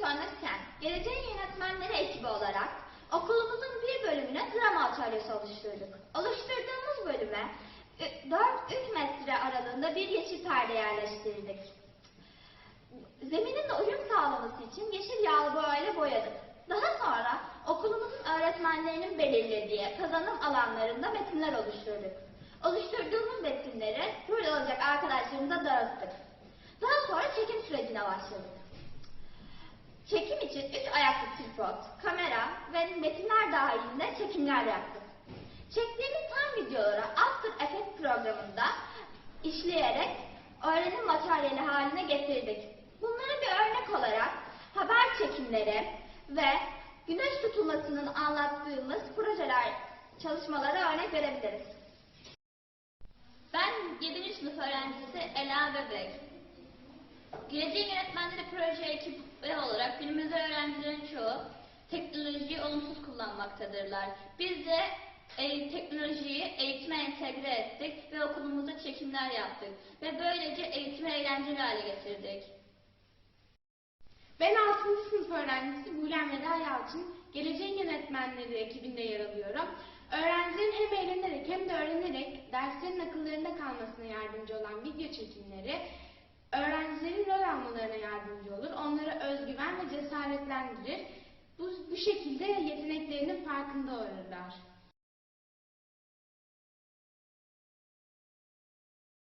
sonrasken geleceğin yönetmenleri ekibi olarak okulumuzun bir bölümüne drama atölyesi oluşturduk. Oluşturduğumuz bölüme 4-3 metre aralığında bir yeşil perde yerleştirdik. Zeminin de uyum sağlaması için yeşil yağlı boyayla boyadık. Daha sonra okulumuzun öğretmenlerinin belirlediği kazanım alanlarında metinler oluşturduk. Oluşturduğumuz metinleri burada olacak arkadaşlarımıza dağıttık. Daha sonra çekim sürecine başladık. Üç ayaklı tripod, kamera ve metinler dahilinde çekimler yaptık. Çektiğimiz tam videoları After Effects programında işleyerek öğrenim materyali haline getirdik. Bunları bir örnek olarak haber çekimleri ve güneş tutulmasının anlattığımız projeler, çalışmaları örnek verebiliriz. Ben 7. sınıf öğrencisi Ela Bebek. Geleceğin Yönetmenleri Proje ekibi olarak günümüzde öğrencilerin çoğu teknolojiyi olumsuz kullanmaktadırlar. Biz de e, teknolojiyi eğitime entegre ettik ve okulumuzda çekimler yaptık ve böylece eğitimi eğlenceli hale getirdik. Ben 6. sınıf öğrencisi Buğlem Veda Yalçın. Geleceğin Yönetmenleri ekibinde yer alıyorum. Öğrencilerin hem eğlenerek hem de öğrenerek derslerin akıllarında kalmasına yardımcı olan video çekimleri öğrencilerin rol almalarına yardımcı olur. Onlara özgüven ve cesaretlendirir. Bu, bu şekilde yeteneklerinin farkında olurlar.